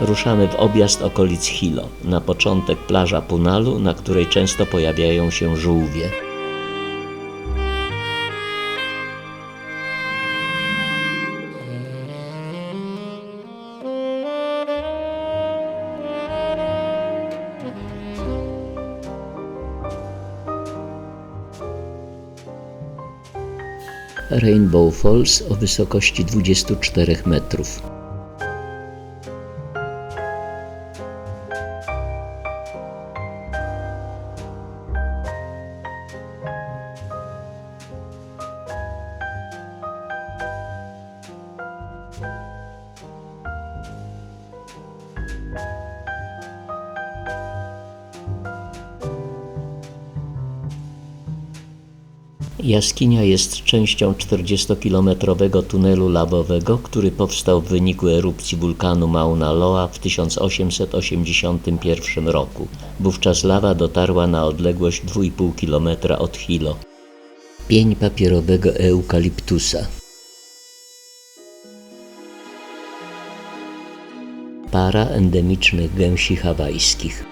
Ruszamy w objazd okolic Hilo, na początek plaża Punalu, na której często pojawiają się żółwie. Rainbow Falls o wysokości 24 metrów. Jaskinia jest częścią 40-kilometrowego tunelu lawowego, który powstał w wyniku erupcji wulkanu Mauna Loa w 1881 roku. Wówczas lawa dotarła na odległość 2,5 km od Hilo. Pień papierowego eukaliptusa. Para endemicznych gęsi hawajskich.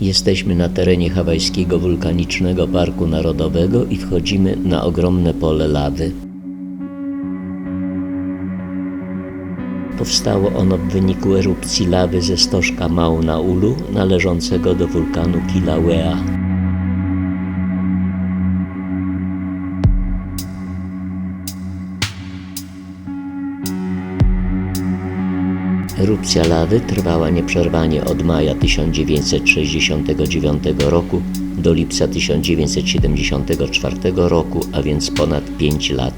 Jesteśmy na terenie hawajskiego wulkanicznego parku narodowego i wchodzimy na ogromne pole lawy. Powstało ono w wyniku erupcji lawy ze stożka Mauna Ulu należącego do wulkanu Kilauea. Erupcja lawy trwała nieprzerwanie od maja 1969 roku do lipca 1974 roku, a więc ponad 5 lat.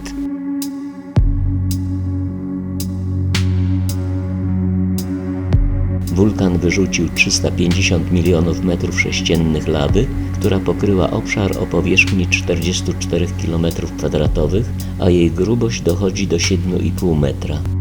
Wulkan wyrzucił 350 milionów metrów sześciennych lawy, która pokryła obszar o powierzchni 44 km2, a jej grubość dochodzi do 7,5 metra.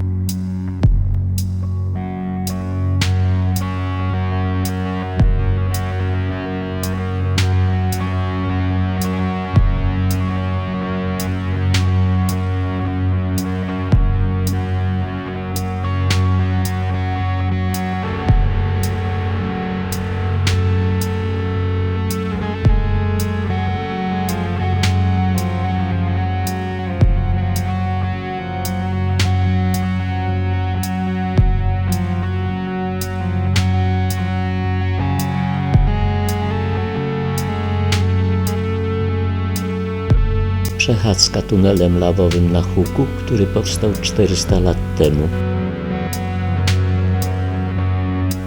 Przechadzka tunelem lawowym na Huku, który powstał 400 lat temu.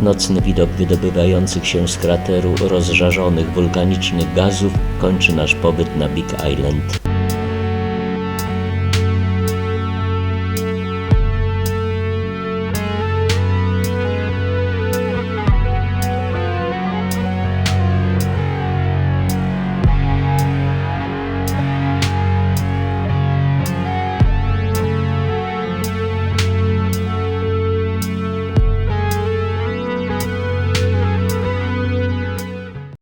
Nocny widok wydobywających się z krateru rozżarzonych wulkanicznych gazów kończy nasz pobyt na Big Island.